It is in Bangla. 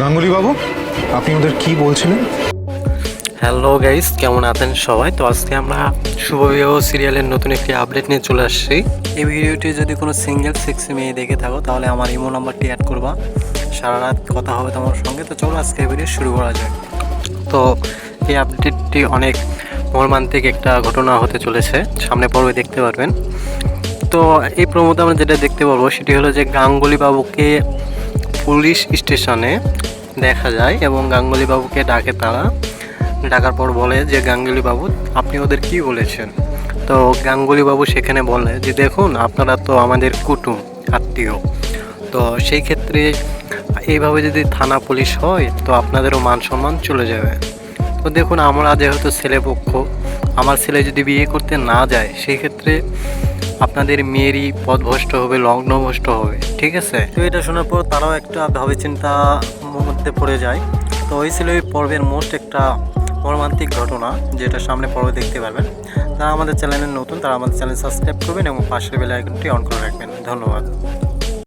গাঙ্গুলি বাবু, আপনি ওদের কি বলছিলেন? হ্যালো গাইস কেমন আছেন সবাই? তো আজকে আমরা শুভবিবাহ সিরিয়ালের নতুন একটি আপডেট নিয়ে চলে আসছি। এই ভিডিওটি যদি কোনো সিঙ্গেল সেক্সি মেয়ে দেখে থাকো, তাহলে আমার ইমো নাম্বারটি অ্যাড করবা। সারা রাত কথা হবে তোমার সঙ্গে, তো চলো আজকে ভিডিও শুরু করা যাক। তো এই আপডেটটি অনেক মর্মান্তিক একটা ঘটনা হতে চলেছে, সামনে পর্বে দেখতে পারবেন। তো এই প্রমোদে আমরা যেটা দেখতে পারব, সেটি হলো যে গাঙ্গুলি বাবুকে পুলিশ স্টেশনে দেখা যায় এবং গাঙ্গুলি বাবুকে ডাকে তারা। ডাকার পর বলে যে গাঙ্গুলি বাবু আপনি ওদের কি বলেছেন? তো গাঙ্গুলি বাবু সেখানে বলে যে, দেখুন, আপনারা তো আমাদের কুটুম, আত্মীয়। তো সেই ক্ষেত্রে এইভাবে যদি থানা পুলিশ হয়, তো আপনাদেরও মান সম্মান চলে যাবে। তো দেখুন, আমরা যেহেতু ছেলে পক্ষ আমার ছেলে যদি বিয়ে করতে না যায়, সেই ক্ষেত্রে আপনাদের মেয়েরই পথভ্রষ্ট হবে, লগ্নভ্রষ্ট হবে, ঠিক আছে? তো এটা শোনার পর তারাও একটা ভাবে চিন্তা মধ্যে পড়ে যায়। তো ওই ছিল ওই পর্বের মোস্ট একটা মর্মান্তিক ঘটনা, যেটা সামনে পর্বে দেখতে পারবেন। তারা আমাদের চ্যানেলে নতুন, তারা আমাদের চ্যানেল সাবস্ক্রাইব করবেন এবং পাশের বেলা আইকনটি অন করে রাখবেন। ধন্যবাদ।